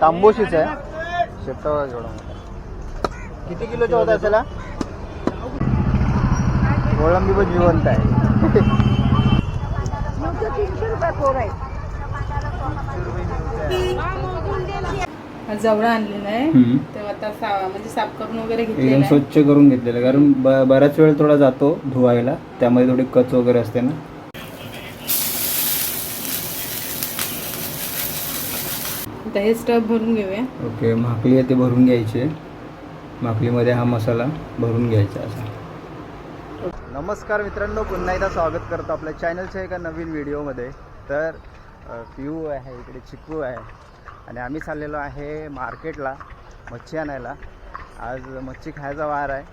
तांबोशीच आहे. शेपटा बघा केवढा मोठा. किती किलोचा होता त्याला? कोळंबी पण जिवंत आहे. हा जवळा आणलेला आहे. तर आता सा- म्हणजे साफ करून वगैरे एकदम घेतलेला आहे. स्वच्छ करून घेतलेलं कारण ब- बराच वेळ थोडा जातो धुवायला. त्यामध्ये थोडी कच वगैरे असते ना. आता हे स्टफ भरून घेऊया. ओके माकली आहे ते भरून घ्यायचे. माकलीमध्ये हा मसाला भरून घ्यायचा असा. नमस्कार मित्रांनो पुन्हा एकदा स्वागत करतो आपल्या चॅनलच्या एका नवीन व्हिडिओमध्ये तर पिऊ आहे इकडे चिकू आहे. आणि आम्ही चाललेलो आहे मार्केटला मच्छी आणायला. आज मच्छी खायचा वार आहे.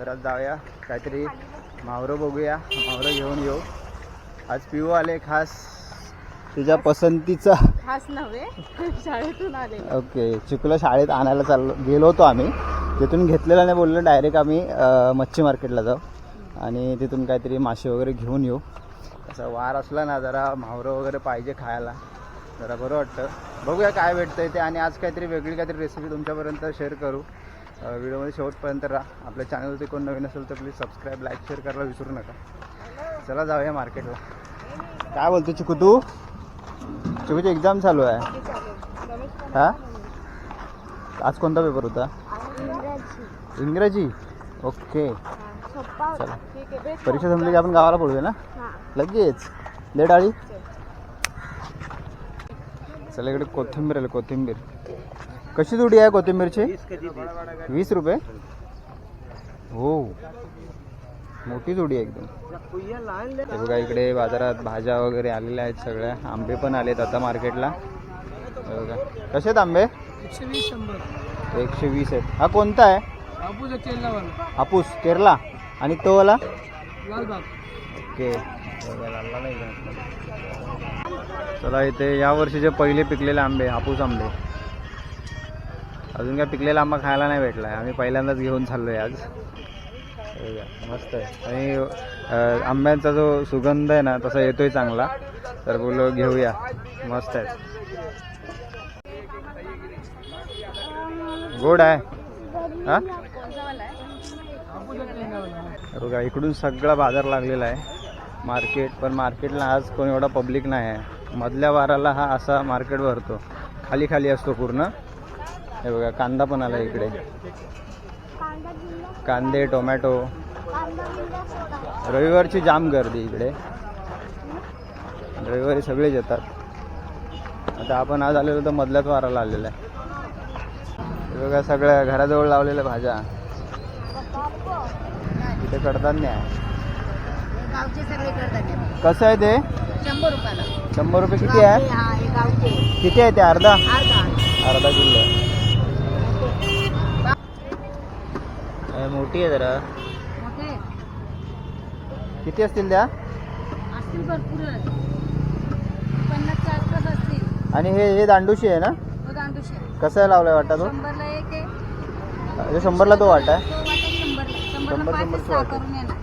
तर आज जाऊया काहीतरी मावरं बघूया. मावरं घेऊन येऊ. आज पिऊ आले खास तुझ्या पसंतीचा. खास नव्हे शाळेतून आले ओके चिकूला शाळेत आणायला चाललो गेलो होतो आम्ही. तिथून घेतलेलं नाही बोललो डायरेक्ट आम्ही मच्छी मार्केटला जाऊ. आणि तिथून काहीतरी मासे वगैरे घेऊन येऊ. असा वार असला ना जरा मावरं वगैरे पाहिजे खायला. जरा बरं वाटतं. बघूया काय भेटतं ते. आणि आज काहीतरी वेगळी काहीतरी रेसिपी तुमच्यापर्यंत शेअर करू. व्हिडिओमध्ये शेवटपर्यंत राहा. आपल्या चॅनलवरती कोण नवीन असेल तर प्लीज सबस्क्राईब लाईक शेअर करायला विसरू नका. चला जाऊया मार्केटला काय बोलतो चिकू तू? चिकूची एक्झाम चालू आहे. हा? आज कोणता पेपर होता? इंग्रजी. ओके. चला. परीक्षा संपली की आपण गावाला पळूया ना? लगेच. ले डाळी. चला इकडे कोथिंबीर आली कोथिंबीर. कशी जुडी आहे कोथिंबीरची? वीस रुपये. हो. मोठी जुडी आहे एकदम. हे बघा इकडे बाजारात भाज्या वगैरे आलेल्या आहेत सगळ्या. आंबे पण आलेत आता मार्केटला. हे बघा. कसे आहेत आंबे? एकशे वीस शंभर. एकशे वीस आहेत. हा कोणता आहे? बापूचा चेल्लावाला हापूस केरला. आणि तो वाला? ओके. चला इथे या वर्षीचे पहिले पिकलेले आंबे हापूस आंबे. अजून काय पिकलेला आंबा खायला नाही भेटला आम्ही पहिल्यांदाच घेऊन चाललो आहे आज. मस्त आहे. आणि आंब्यांचा जो सुगंध आहे ना तसा येतोय चांगला. तर बोलो घेऊया. मस्त आहे. गोड आहे. हा? बघा इकडून सगळा बाजार लागलेला आहे. मार्केट पण मार्केटला आज कोण एवढा पब्लिक नाही आहे. मधल्या वाराला हा असा मार्केट भरतो. खाली खाली असतो पूर्ण. हे बघा कांदा पण आला इकडे. कांदे टोमॅटो. रविवारची जाम गर्दी इकडे. रविवारी सगळेच येतात. आता आपण आज आलेलो तर मधल्याच वाराला आलेला आहे. बघा सगळ्या घराजवळ लावलेल्या भाज्या. इथे सगळे करतात कसं आहे ते? शंभर रुपये किती आहे? किती आहे ते? अर्धा? अर्धा. अर्धा किलो. मोठी आहे जरा. किती असतील त्या असतील भरपूर पन्नासच्या आसपास असतील. आणि हे हे दांडूशी आहे ना? तो दांडूशे कसं आहे लावलाय वाटा तो? शंभरला एक आहे. म्हणजे शंभरला तो वाटा आहे? तो वाटे शंभरला. शंभर, शंभरला शंभरचं पाच सहा वाटे. करून येणार.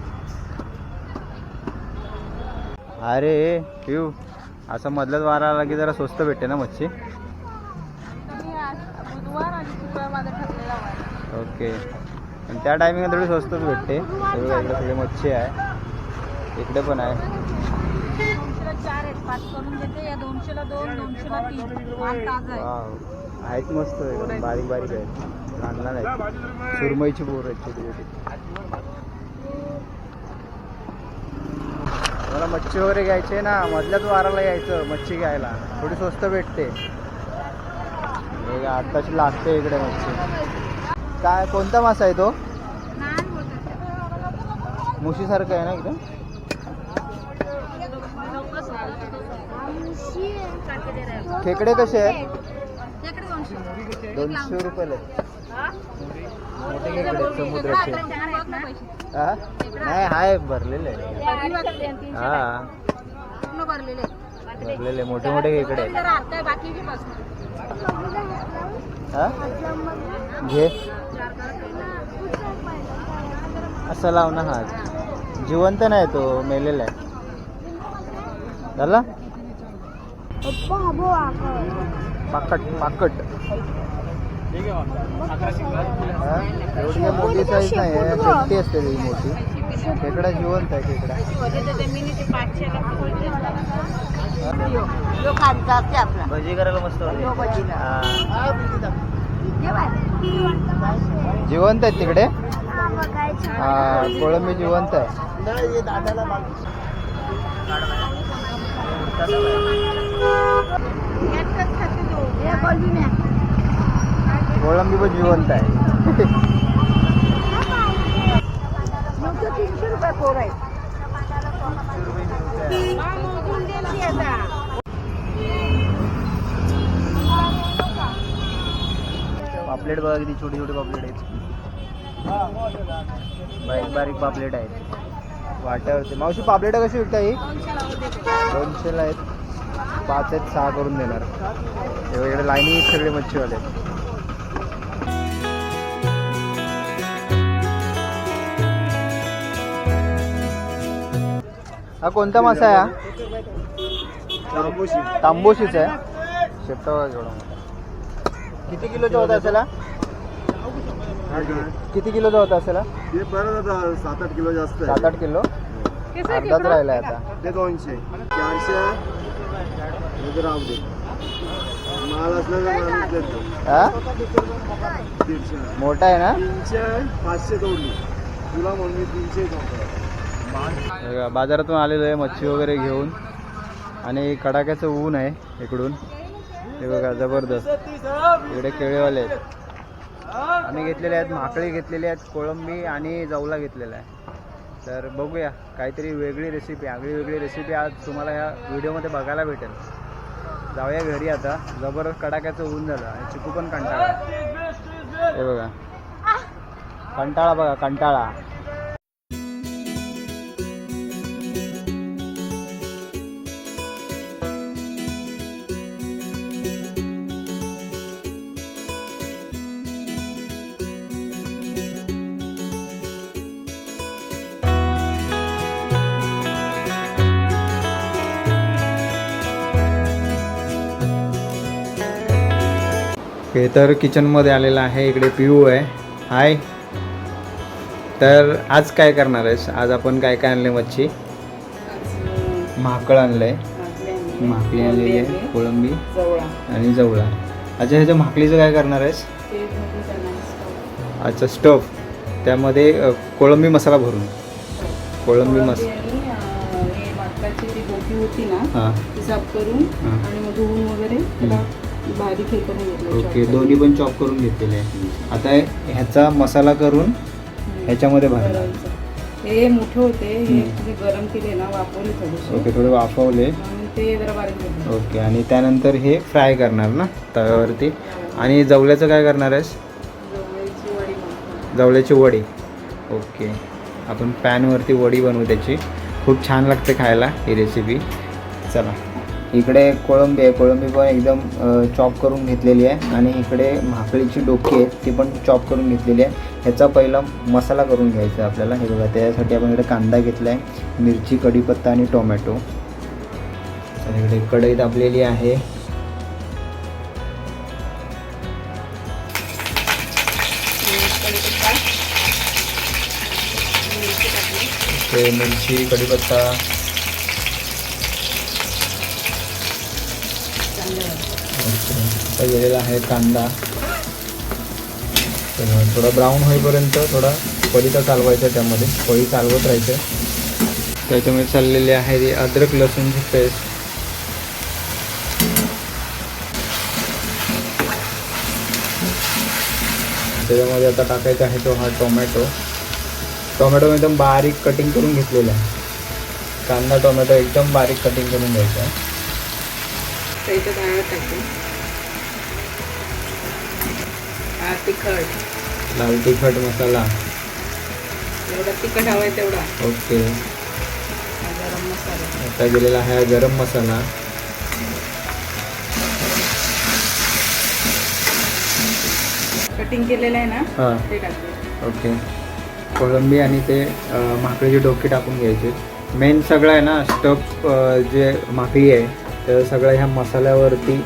अरे पिऊ. असं मधल्याच वारा आला की जरा स्वस्त भेटते ना मच्छी? बुधवार आणि शुक्रवार माझा ठरलेला वार ओके. त्या टायमिंगला थोडी स्वस्तच भेटते. इकडे सगळी मच्छी आहे. इकडे पण आहे. आहेत. मस्त बारीक बारीक आहेत. लहान आहेत. सुरमईची बोर आहेत छोटी छोटी. मला मच्छी वगैरे घ्यायची ना मधल्याच वाराला यायचं मच्छी घ्यायला. थोडी स्वस्त भेटते. आत्ताची लागते इकडे मच्छी. काय कोणता मासा आहे तो? मुशीसारखं आहे ना इकडे खेकडे कसे आहेत? दोनशे. रुपयाला आहेत. मोठे खेकडे समुद्राचे. हा? नाही हाय भरलेले आहे. हा. पूर्ण भरलेले मोठे मोठे खेकडे हा? घे. असं लाव ना हा जिवंत नाही तो मेलेला आहे. झाला? पाकट पाकट? एवढी मोठी साईज नाही आहे छोटी असते ती मोठी. खेकडा जिवंत आहे खेकडा. भजी करायला मस्त जिवंत आहेत तिकडे? हा कोळंबी जिवंत आहे. कोळंबी पण जिवंत आहे. तीनशे रुपये पोर आहे. पापलेट बघा किती छोटी छोटी पापलेट आहेत. बारीक बारीक पापलेट आहेत. वाट्यावरती. मावशी पापलेट कशी विकता ही? दोनशेला आहेत. पाच आहेत सहा करून देणार. हे लाईनी सगळे मच्छीवाले आहेत. हा कोणता मासा आहे हा? तांबोशीच आहे. शेपटा बघा मोठा. किती किलोचा होता त्याला? किती किलोचा होता असेल? हा? ते बरं सात आठ किलो जास्त आहे. सात आठ किलो? अर्धाच राहिलाय आता. ते दोनशे. चारशे. हे तर राहू दे. माल असला तर माणूस देतो हा? दीडशे. मोठा आहे ना? तीनशे पाचशे तोडली तुला म्हणून मी तीनशे बघा, बाजारातून आलेलो आहे मच्छी वगैरे घेऊन. आणि कडाक्याचं ऊन आहे इकडून. हे बघा जबरदस्त. इकडे केळेवाले आहेत. आम्ही घेतलेले आहेत माकळी घेतलेली आहेत कोळंबी आणि जवला घेतलेला आहे. तर बघूया काहीतरी वेगळी रेसिपी आगळी वेगळी रेसिपी आज तुम्हाला ह्या व्हिडिओमध्ये बघायला भेटेल. जाऊया घरी आता. जबरदस्त कडाक्याचं ऊन झालं आणि चिकू पण कंटाळा. हे बघा. कंटाळा बघा कंटाळा. हे तर किचनमध्ये आलेलं आहे. इकडे पिऊ आहे. हाय तर आज काय करणार आहेस? आज आपण काय काय आणले मच्छी? माकळ आणलंय. माकली आणलेली आहे. कोळंबी आणि जवळा. अच्छा ह्याच्या माकलीचं काय करणार आहेस? अच्छा स्टफ त्यामध्ये कोळंबी मसाला भरून. कोळंबी मस कोळंबी आणि, अं, हे मागची ती बोटी होती ना हां. साफ करून. आणि मग धुवून वगैरे बारीक हे करून घेतलं ओके दोन्ही पण चॉप करून घेतलेले आता ह्याचा मसाला करून. ह्याच्यामध्ये भरणार करायचं. हे मोठे होते हे गरम केले ना वापरले थोडेसे. ओके थोडे वाफवले. आणि ते जरा बारीक घेतले ओके आणि त्यानंतर हे फ्राय करणार ना तव्यावरती. आणि जवल्याचं काय करणार आहेस. जवल्याची वडी ओके आपण पॅनवरती वडी बनवू त्याची. खूप छान लागते खायला ही रेसिपी चला. इकडे कोळंबी आहे. कोळंबी पण एकदम चॉप करून घेतलेली आहे. आणि इकडे भाकरीची डोकी आहे ती पण चॉप करून घेतलेली आहे. ह्याचा पहिला मसाला करून घ्यायचा आहे आपल्याला. हे बघा त्याच्यासाठी आपण इकडे कांदा घेतला आहे मिरची कढीपत्ता आणि टोमॅटो. तर इकडे कढई तापलेली आहे. मिरची कढीपत्ता कांदा. आता गेलेला आहे कांदा. तर थोडा ब्राऊन होईपर्यंत थोडा पळीचा चालवायचा त्यामध्ये. पळी चालवत राहायचं. त्याच्यामध्ये चाललेली आहे ती अद्रक लसूणची पेस्ट. त्याच्यामध्ये आता टाकायचा आहे तो हा टोमॅटो. टोमॅटो एकदम बारीक कटिंग करून घेतलेला आहे. कांदा टोमॅटो एकदम बारीक कटिंग करून घ्यायचा आहे. हा तिखट. लाल तिखट मसाला. एवढा तिखट हवाय तेवढा. ओके. गरम मसाला. आता गेलेला आहे गरम मसाला. कटिंग केलेलं आहे ना? हां. ते टाकते ओके. कोळंबी आणि ते माकडीचे डोके टाकून घ्यायचे. मेन सगळं आहे ना स्टफ जे माकडी आहे तर सगळं ह्या मसाल्यावरती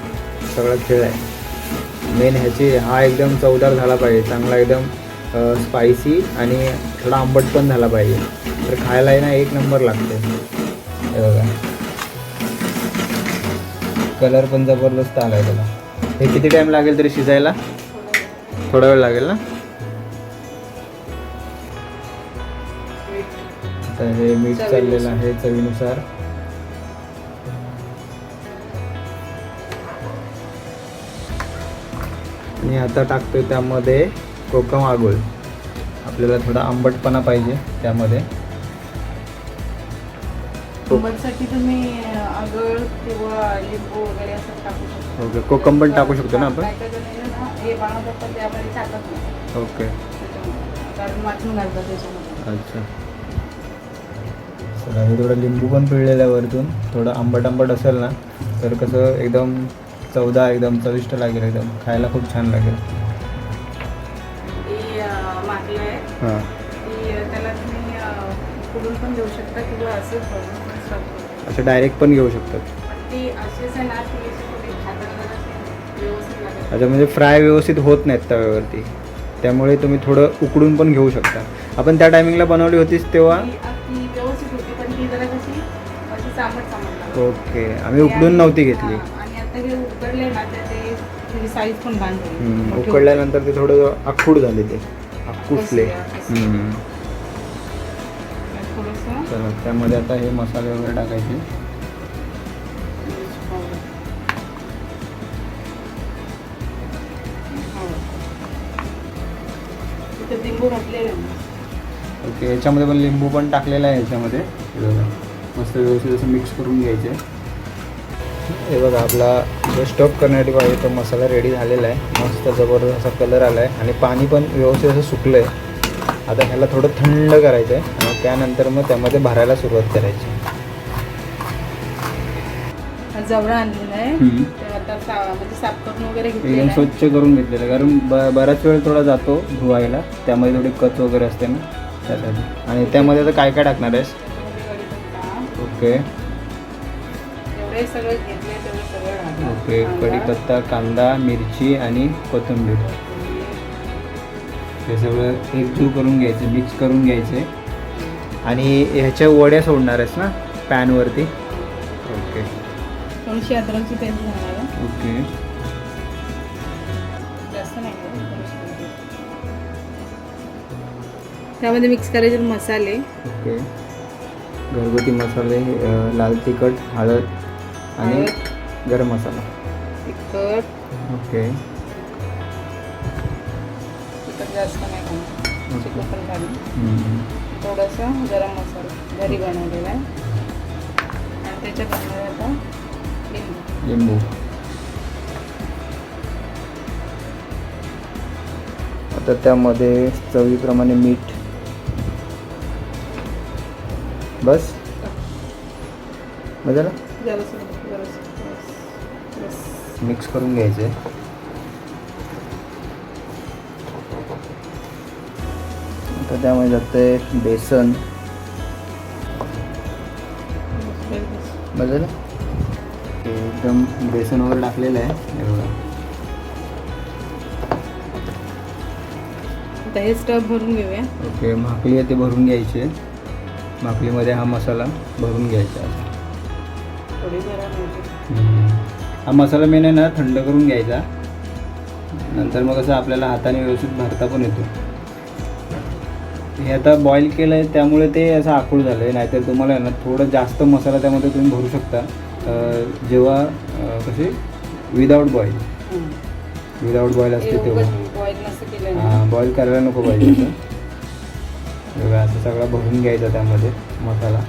सगळा खेळ आहे. मेन ह्याची हा एकदम चवदार झाला पाहिजे. चांगला एकदम स्पायसी आणि थोडा आंबट पण झाला पाहिजे. तर खायला ना एक नंबर लागते. हे बघा. कलर पण जबरदस्त आला आहे त्याला हे किती टाईम लागेल तरी शिजायला? थोडा वेळ लागेल ना? आता हे मीठ चाललेलं आहे चवीनुसार. आणि आता टाकतोय त्यामध्ये कोकम आगोळ आपल्याला थोडा आंबटपणा पाहिजे त्यामध्ये. आंबटसाठी तुम्ही आगळ किंवा लिंबू वगैरे असं टाकू शकता. ओके कोकम पण टाकू शकतो ना आपण? काय काय जण ना हे बनवतात पण त्यामध्ये टाकत नाही. ओके. त्याच्यामध्ये. कारण वाटून घालतात त्याच्यामध्ये. अच्छा. चला हे थोडं लिंबू पण पिळलेलं आहे वरतून. थोडं आंबट आंबट असेल ना तर कसं एकदम चवदा एकदम चविष्ट लागेल एकदम. खायला खूप छान लागेल. हां. अच्छा डायरेक्ट पण घेऊ शकतात. अच्छा म्हणजे फ्राय व्यवस्थित होत नाहीत तव्यावरती. त्यामुळे तुम्ही थोडं उकडून पण घेऊ शकता. आपण त्या टायमिंगला बनवली होतीच तेव्हा? ओके. आम्ही उकडून नव्हती घेतली. उकडले ना तर ते त्याची साईज पण लहान झाली हम्म, मोठी होती. उकडल्यानंतर ते थोडं आखूड झाले ते आखूसले कसले, हम्म. थोडंसं चला त्यामध्ये आता हे मसाले वगैरे टाकायचे मिरची पावडर. हळद. इथं लिंबू घातलेलं आहे. ओके याच्यामध्ये पण लिंबू पण टाकलेलं आहे याच्यामध्ये हे बघा मस्त व्यवस्थित असं मिक्स करून घ्यायचे हे बघा आपला जो स्टफ करण्यासाठी पाहिजे तो मसाला रेडी झालेला आहे. मस्त जबरदस्त असा कलर आला आहे आणि पाणी पण व्यवस्थित असं सुकलं आहे आता ह्याला थोडं थंड करायचं आहे आणि त्यानंतर मग त्यामध्ये भरायला सुरुवात करायची. जवळा आणलेला आहे. म्हणजे साफ करून वगैरे घेतलेलं एकदम. स्वच्छ करून घेतलेलं आहे. कारण बराच वेळ थोडा जातो धुवायला. त्यामध्ये थोडी कच वगैरे असते ना. त्यासाठी. आणि त्यामध्ये आता काय काय टाकणार आहेस. ओके. जेवढे सगळं घेतले तेवढे सगळं घातलं. ओके कढीपत्ता कांदा मिरची आणि कोथिंबीर. हे सगळं एकजीव करून घ्यायचे मिक्स करून घ्यायचे. आणि ह्याच्या वड्या सोडणार आहेस ना पॅनवरती? ओके. थोडीशी अद्रकची पेस्ट घालणार. ओके. जास्त नाही. त्यामध्ये मिक्स करायचे मसाले. ओके. घरगुती मसाले लाल तिखट हळद आणि गरम मसाला. तिखट ओके. तिखट जास्त नाही खाणार. चिकन पण. थोडंसं गरम मसाला. घरी बनवलेला आहे. आणि त्याच्यात आता लिंबू. लिंबू. आता त्यामध्ये चवीप्रमाणे मीठ. बस? बस. झालं मिक्स करून घ्यायचे आता त्यामध्ये जाते बेसन बस झालं ते एकदम बेसन वगैरे टाकलेलं आहे हे बघा. आता हे स्टफ भरून घेऊया ओके भाकली आहे ते भरून घ्यायची आहे. भाकलीमध्ये हा मसाला भरून घ्यायचा आहे. थोडी. हा मसाला मेन आहे ना थंड करून घ्यायचा. नंतर मग असं आपल्याला हाताने व्यवस्थित भरता पण येतो. हे आता बॉईल केलं आहे त्यामुळे ते असं आखूड झालं आहे नाहीतर तुम्हाला आहे ना थोडं जास्त मसाला त्यामध्ये तुम्ही भरू शकता. जेव्हा कसे विदाऊट बॉईल विदाऊट बॉईल असते तेव्हा. हां बॉईल करायला नको पाहिजे असं सगळं भरून घ्यायचा त्यामध्ये मसाला.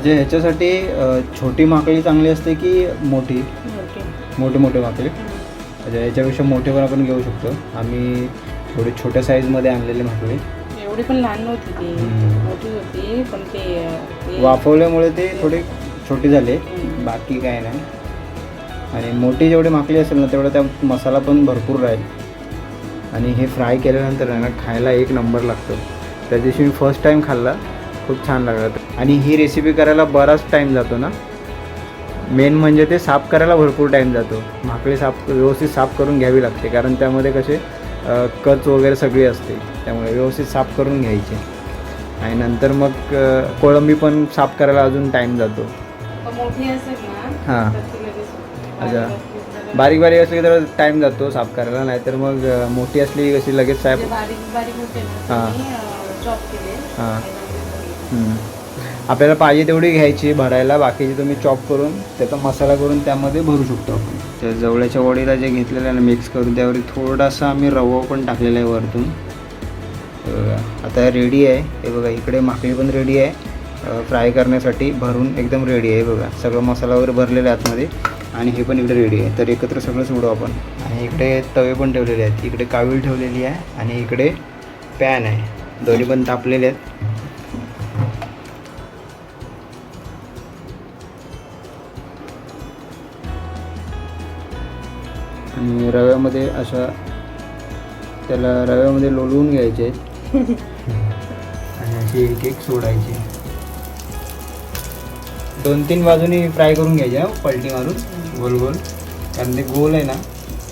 अच्छा ह्याच्यासाठी अं, छोटी माकळी चांगली असते की मोठी? मोठी. मोठी माकळी अच्छा याच्यापेक्षा मोठे पण आपण घेऊ शकतो. आम्ही थोडी छोट्या साईजमध्ये आणलेली माकळी एवढी पण लहान नव्हती ती. मोठी होती पण ते वाफवल्यामुळे ते थोडी छोटी झाली. बाकी काय नाही. आणि मोठी जेवढी माकली असेल ना तेवढा त्या मसाला पण भरपूर राहील. आणि हे फ्राय केल्यानंतर ना खायला एक नंबर लागतो. त्या दिवशी मी फर्स्ट टाईम खाल्ला. खूप छान लागला. आणि ही रेसिपी करायला बराच टाईम जातो ना. मेन म्हणजे ते साफ करायला भरपूर टाईम जातो. भाकरी साफ व्यवस्थित साफ करून घ्यावी लागते. कारण त्यामध्ये कसे कच वगैरे सगळी असते. त्यामुळे व्यवस्थित साफ करून घ्यायचे. आणि नंतर मग कोळंबी पण साफ करायला अजून टाईम जातो. हां. अच्छा. बारीक बारीक असली तर टाईम जातो साफ करायला. नाहीतर मग मोठी असली कशी लगेच साफ म्हणजे हां. ते मी चॉप केले. हां. आपल्याला पाहिजे तेवढी घ्यायची भरायला बाकीची तुम्ही चॉप करून त्याचा मसाला करून त्यामध्ये भरू शकतो आपण. त्या जवळच्या वडीला जे घेतलेलं आहे ना मिक्स करून त्यावर थोडासा आम्ही रवा पण टाकलेला आहे वरतून. आता रेडी आहे. हे बघा इकडे माकडी पण रेडी आहे. फ्राय करण्यासाठी भरून एकदम रेडी आहे. बघा सगळं मसाला वगैरे भरलेलं आहे आतमध्ये. आणि हे पण इकडे रेडी आहे. तर एकत्र सगळं सोडू आपण. आणि इकडे तवे पण ठेवलेले आहेत. इकडे कावीळ ठेवलेली आहे. आणि इकडे पॅन आहे. दोन्ही पण तापलेले आहेत. आणि रव्यामध्ये अशा त्याला रव्यामध्ये लोलवून घ्यायचे. आणि अशी एक एक सोडायची. दोन तीन बाजूनी फ्राय करून घ्यायचे हा, पलटी मारून. गोल गोल. कारण ते गोल आहे ना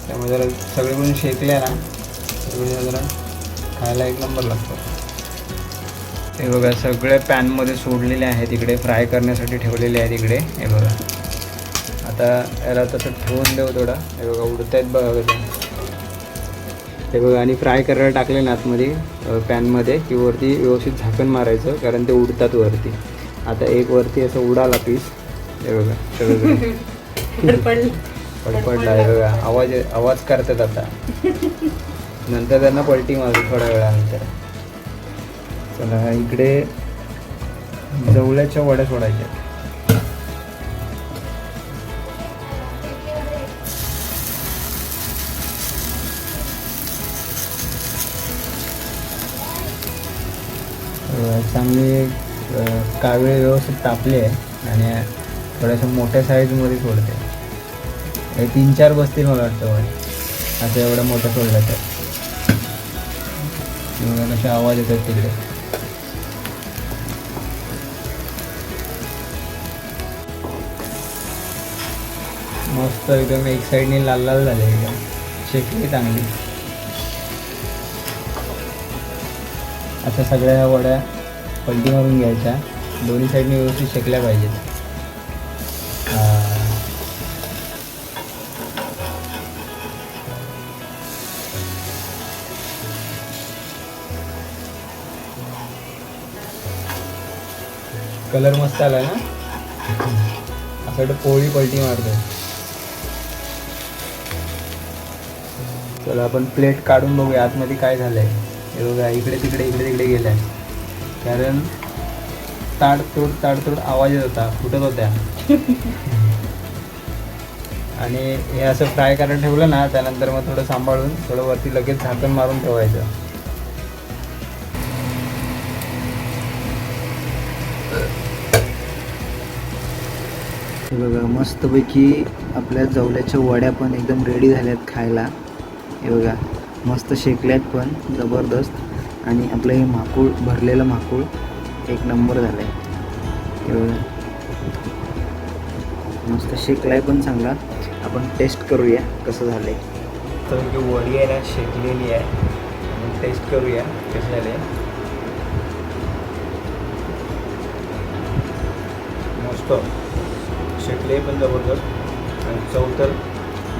त्यामुळे जरा सगळीकडून शेकल्या ना सगळे जरा खायला एक नंबर लागतो. हे बघा सगळे पॅनमध्ये सोडलेले आहेत इकडे फ्राय करण्यासाठी ठेवलेले आहेत इकडे. हे बघा. आता याला तसं ठेवून देऊ थोडा. हे बघा उडत आहेत बघा कसं हे बघा आणि फ्राय करायला टाकले ना आतमध्ये पॅनमध्ये की वरती व्यवस्थित झाकण मारायचं कारण ते उडतात वरती. आता एक वरती असं उडाला पीस हे बघा फडफडली. पडपडला आहे बघा. आवाज आवाज करतात आता. नंतर त्यांना पलटी मारू थोड्या वेळानंतर. चला इकडे जवळच्या वड्या सोडायच्या. चांगले अ, कावळे व्यवस्थित तापले आहे आणि थोड्याशा मोठ्या साईजमध्ये सोडते हे तीन चार बसतील मला वाटतं वर. असं एवढं मोठं सोडलं तर. बघा कसे आवाज येतात तिकडे. मस्त एकदम एक साईडने लाल लाल झाले एकदम. शेकली चांगली. अशा सगळ्या वड्या पलटी मारून घ्यायच्या दोन्ही साईडने व्यवस्थित शेकल्या पाहिजेत. कलर मस्त आला ना? असं वाटतं पोळी पलटी मारतो चला आपण प्लेट काढून बघूया आतमध्ये काय झालंय. हे बघा इकडे तिकडे इकडे तिकडे गेलाय. कारण ताडतोड ताडतोड आवाज येत होता फुटत होत्या. आणि हे असं फ्राय करायला ठेवलं ना त्यानंतर मग थोडं सांभाळून थोडं वरती लगेच झाकण मारून ठेवायचं. हे बघा मस्तपैकी आपल्या जवल्याच्या वड्या पण एकदम रेडी झाल्यात खायला. हे बघा मस्त शेकल्यात पण जबरदस्त. आणि आपलं हे माकूळ भरलेलं माकूळ एक नंबर झालं आहे मस्त शेकलाय पण चांगला. आपण टेस्ट करूया कसं झालं आहे तर वडी आहे ना शेकलेली आहे. टेस्ट करूया कसं झालं आहे मस्त. शेकले पण जबरदस्त. आणि चव तर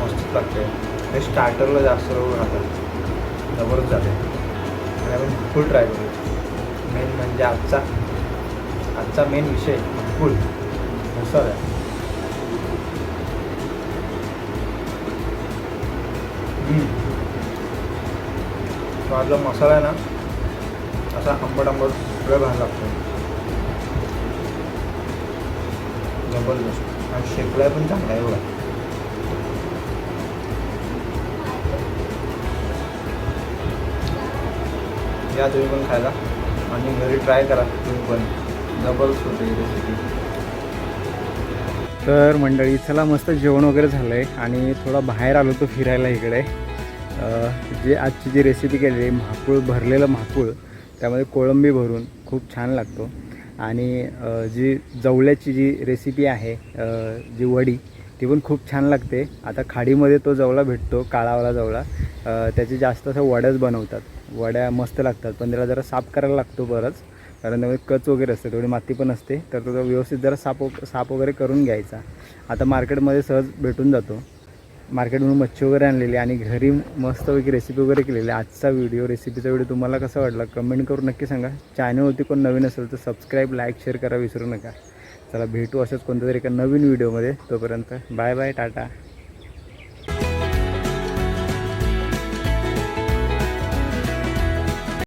मस्त लागते. ते स्टार्टरला जास्त राहतात जबरदस्त जाते आहे आपण फुल ट्राय करू मेन म्हणजे आजचा आजचा मेन विषय फुल मसाला आहे. तो आपला मसाला आहे ना असा आंबट आंबट सगळं घाल लागतो. जबरदस्त. आणि शेकलाय पण चांगला आहे बघा या तुम्ही पण खायला. आणि घरी ट्राय करा. तुम्ही पण. जबरदस्त होते रेसिपी तर मंडळी चला मस्त जेवण वगैरे झालं आहे आणि थोडा बाहेर आलो तो फिरायला इकडे. जे आजची जी रेसिपी केलेली आहे म्हाकूळ भरलेलं म्हाकूळ त्यामध्ये कोळंबी भरून खूप छान लागतो. आणि जी जवल्याची जी रेसिपी आहे जी वडी ती पण खूप छान लागते. आता खाडीमध्ये तो जवला भेटतो काळावाला जवला त्याचे त्याची जास्त असं वड्याच बनवतात. वड्या मस्त लागतात पण त्याला जरा साफ करायला लागतो बरंच. कारण त्यामध्ये कच वगैरे असते थोडी माती पण असते. तर तो व्यवस्थित जरा साफ साफ वगैरे करून घ्यायचा. आता मार्केटमध्ये सहज भेटून जातो. मार्केटमधून मच्छी वगैरे आणलेली आणि घरी मस्तपैकी रेसिपी वगैरे केलेली. आहे. आजचा व्हिडिओ रेसिपीचा व्हिडिओ तुम्हाला कसा वाटला कमेंट करून नक्की सांगा. चॅनलवरती कोण नवीन असेल तर सबस्क्राईब लाईक शेअर करा विसरू नका. चला भेटू असंच कोणत्या तरी एका नवीन व्हिडिओमध्ये तोपर्यंत बाय बाय टाटा.